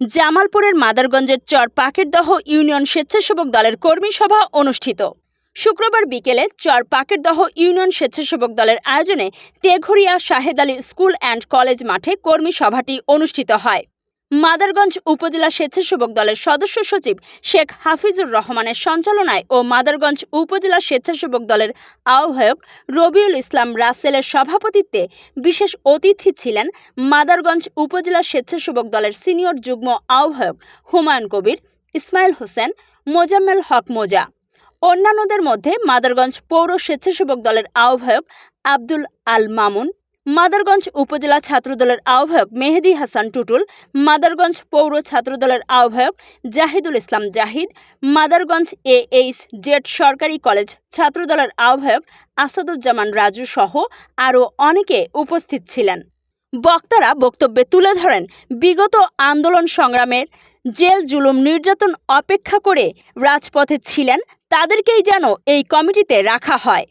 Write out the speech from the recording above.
জামালপুরের মাদারগঞ্জের চর পাকেরদহ ইউনিয়ন স্বেচ্ছাসেবক দলের কর্মী সভা অনুষ্ঠিত। শুক্রবার বিকেলে চর পাকেরদহ ইউনিয়ন স্বেচ্ছাসেবক দলের আয়োজনে Teghoria Shahed Ali school and college মাঠে কর্মী সভাটি অনুষ্ঠিত হয়। মাদারগঞ্জ উপজেলা স্বেচ্ছাসেবক দলের সদস্য সচিব শেখ হাফিজুর রহমানের সঞ্চালনায় ও মাদারগঞ্জ উপজেলা স্বেচ্ছাসেবক দলের আহ্বায়ক রবিউল ইসলাম রাসেলের সভাপতিত্বে বিশেষ অতিথি ছিলেন মাদারগঞ্জ উপজেলা স্বেচ্ছাসেবক দলের সিনিয়র যুগ্ম আহ্বায়ক হুমায়ুন কবির, ইসমাইল হোসেন, মোজাম্মেল হক মোজা। অন্যান্যদের মধ্যে মাদারগঞ্জ পৌর স্বেচ্ছাসেবক দলের আহ্বায়ক আব্দুল আল মামুন মাদারগঞ্জ উপজেলা ছাত্রদলের আহ্বায়ক মেহেদি হাসান টুটুল, মাদারগঞ্জ পৌর ছাত্রদলের আহ্বায়ক Zahidul Islam Zahid, Madarganj A H Z সরকারি কলেজ ছাত্রদলের আহ্বায়ক আসাদুজ্জামান রাজু সহ আরও অনেকে উপস্থিত ছিলেন। বক্তারা বক্তব্যে তুলে ধরেন, বিগত আন্দোলন সংগ্রামের জেল জুলুম নির্যাতন অপেক্ষা করে রাজপথে ছিলেন, তাদেরকেই যেন এই কমিটিতে রাখা হয়।